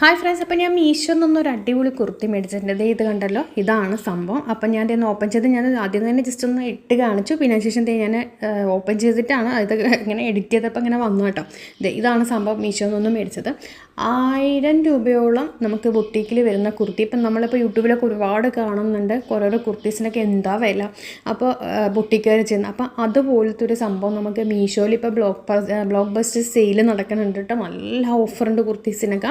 Hi friends അപ്പോൾ ഞാൻ മീഷോ നിന്നൊരു അടിപൊളി കുർത്തി മേടിച്ചിട്ടുണ്ട്. ഇത് കണ്ടല്ലോ? ഇതാണ് സംഭവം. അപ്പം ഞാൻ ഇതൊന്ന് ഓപ്പൺ ചെയ്ത് ഞാൻ ആദ്യം തന്നെ ജസ്റ്റ് ഒന്ന് ഇട്ട് കാണിച്ചു. പിന്നെ ശേഷം ദേ ഞാൻ ഓപ്പൺ ചെയ്തിട്ടാണ് ഇത് ഇങ്ങനെ എഡിറ്റ് ചെയ്തപ്പോൾ ഇങ്ങനെ വന്നു കേട്ടോ. ഇതാണ് സംഭവം മീഷോ നിന്ന് മേടിച്ചത്. ആയിരം രൂപയോളം നമുക്ക് ബുട്ടീക്കിൽ വരുന്ന കുർത്തി. ഇപ്പം നമ്മളിപ്പോൾ യൂട്യൂബിലൊക്കെ ഒരുപാട് കാണുന്നുണ്ട്. കുറേ ഓരോരോ കുർത്തീസിനൊക്കെ എന്താ വില? അപ്പോൾ ബുട്ടിക്കാർ ചെയ്യുന്നത് അപ്പോൾ അതുപോലത്തെ ഒരു സംഭവം നമുക്ക് മീഷോയിൽ ഇപ്പോൾ ബ്ലോക്ക് ബ്ലോക്ക് ബസ്റ്റർ സെയിൽ നടക്കുന്നുണ്ട് കേട്ടോ. നല്ല ഓഫറുണ്ട് കുർത്തീസിനൊക്കെ.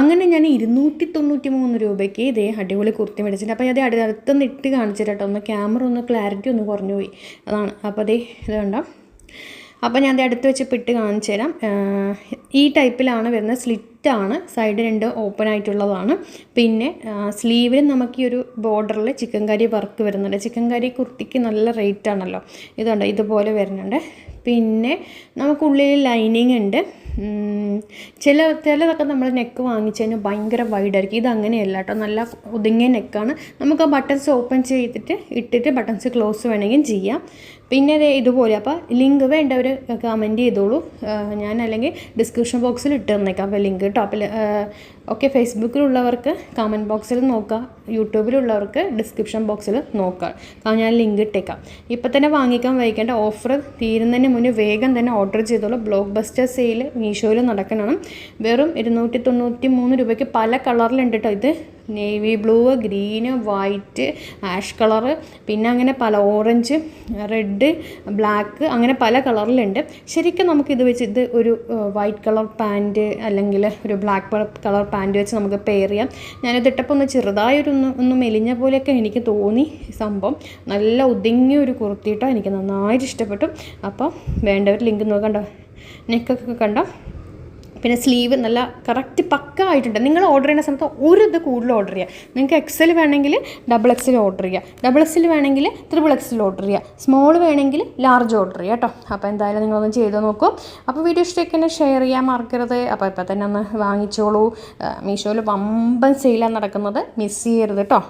അങ്ങനെ ഞാൻ ഇരുന്നൂറ്റി തൊണ്ണൂറ്റി മൂന്ന് രൂപയ്ക്ക് ഇതേ അടിപൊളി കുർത്തി മേടിച്ചിട്ടുണ്ട്. അപ്പോൾ അതേ അടു അടുത്തൊന്ന് ഇട്ട് കാണിച്ചിട്ടോ ഒന്ന് ക്യാമറ ഒന്ന് ക്ലാരിറ്റി ഒന്ന് കുറഞ്ഞു പോയി. അതാണ്. അപ്പോൾ അതേ ഇത് കണ്ടോ? അപ്പോൾ ഞാൻ അത് അടുത്ത് വെച്ച് ഇട്ട് കാണിച്ചു തരാം. ഈ ടൈപ്പിലാണ് വരുന്ന സ്ലിറ്റാണ് സൈഡ് രണ്ട് ഓപ്പൺ ആയിട്ടുള്ളതാണ്. പിന്നെ സ്ലീവിലും നമുക്ക് ഈ ഒരു ബോർഡറിൽ ചിക്കൻ കറി വർക്ക് വരുന്നുണ്ട്. ചിക്കൻ കറി കുർത്തിക്ക് നല്ല റേറ്റ് ആണല്ലോ. ഇതുണ്ട് ഇതുപോലെ വരുന്നുണ്ട്. പിന്നെ നമുക്കുള്ളിൽ ലൈനിങ് ഉണ്ട്. ചില ചിലതൊക്കെ നമ്മൾ നെക്ക് വാങ്ങിച്ചു കഴിഞ്ഞാൽ ഭയങ്കര വൈഡായിരിക്കും ഇത് അങ്ങനെയല്ല കേട്ടോ. നല്ല ഒതുങ്ങിയ നെക്കാണ്. നമുക്ക് ആ ബട്ടൺസ് ഓപ്പൺ ചെയ്തിട്ട് ഇട്ടിട്ട് ബട്ടൺസ് ക്ലോസ് വേണമെങ്കിൽ ചെയ്യാം. പിന്നെ അതേ ഇതുപോലെ അപ്പോൾ ലിങ്ക് വേണ്ടവർ കമന്റ് ചെയ്തോളൂ. ഞാൻ അല്ലെങ്കിൽ ഡിസ്ക്രിപ്ഷൻ ബോക്സിൽ ഇട്ട് തന്നേക്കാം. അപ്പോൾ ലിങ്ക് കേട്ടോ അപ്പോൾ ഓക്കെ ഫേസ്ബുക്കിലുള്ളവർക്ക് കമന്റ് ബോക്സിൽ നോക്കുക യൂട്യൂബിലുള്ളവർക്ക് ഡിസ്ക്രിപ്ഷൻ ബോക്സിൽ നോക്കുക ഞാൻ ലിങ്ക് ഇട്ടേക്കാം. ഇപ്പം തന്നെ വാങ്ങിക്കാൻ വൈകേണ്ട ഓഫർ തീരുന്നതിന് മുന്നേ വേഗം തന്നെ ഓർഡർ ചെയ്തോളൂ. ബ്ലോക്ക് ബസ്റ്റർ സെയിൽ മീഷോയിൽ നടക്കണം വെറും ഇരുന്നൂറ്റി തൊണ്ണൂറ്റി മൂന്ന് രൂപയ്ക്ക് പല കളറിലുണ്ട് കേട്ടോ ഇത്. Navy blue green white ash colour പിന്നെ അങ്ങനെ പല ഓറഞ്ച് റെഡ് ബ്ലാക്ക് അങ്ങനെ പല കളറിലുണ്ട്. ശരിക്കും നമുക്ക് ഇത് വെച്ച് ഇത് ഒരു വൈറ്റ് കളർ പാന്റ് അല്ലെങ്കിൽ ഒരു ബ്ലാക്ക് കളർ പാന്റ് വെച്ച് നമുക്ക് പെയർ ചെയ്യാം. ഞാനിത് ഇട്ടപ്പോൾ ഒന്ന് ചെറുതായൊരു ഒന്ന് ഒന്ന് മെലിഞ്ഞ പോലെയൊക്കെ എനിക്ക് തോന്നി സംഭവം. നല്ല ഒതുങ്ങിയ ഒരു കുർത്തിയിട്ടോ എനിക്ക് നന്നായിട്ട് ഇഷ്ടപ്പെട്ടു. അപ്പോൾ വേണ്ടവർ ലിങ്ക് നോക്കണ്ട നെക്കൊക്കെ കണ്ടോ? പിന്നെ സ്ലീവ് നല്ല കറക്റ്റ് പക്ക ആയിട്ടുണ്ട്. നിങ്ങൾ ഓർഡർ ചെയ്യുന്ന സമയത്ത് ഒരു ഇത് കൂടുതൽ ഓർഡർ ചെയ്യുക. നിങ്ങൾക്ക് എക്സൽ വേണമെങ്കിൽ ഡബിൾ എക്സൽ ഓർഡർ ചെയ്യുക. ഡബിൾ എക്സൽ വേണമെങ്കിൽ ത്രിബിൾ എക്സൽ ഓർഡർ ചെയ്യുക. സ്മോൾ വേണമെങ്കിൽ ലാർജ് ഓർഡർ ചെയ്യുക കേട്ടോ അപ്പോൾ എന്തായാലും നിങ്ങളൊന്ന് ചെയ്ത് നോക്കും. അപ്പോൾ വീഡിയോ ഇഷ്ടമൊക്കെ ഷെയർ ചെയ്യാൻ മറക്കരുത്. അപ്പോൾ ഇപ്പോൾ തന്നെ ഒന്ന് വാങ്ങിച്ചോളൂ. മീഷോയിൽ വമ്പൻ സെയിലാണ് നടക്കുന്നത്. മിസ് ചെയ്യരുത് കേട്ടോ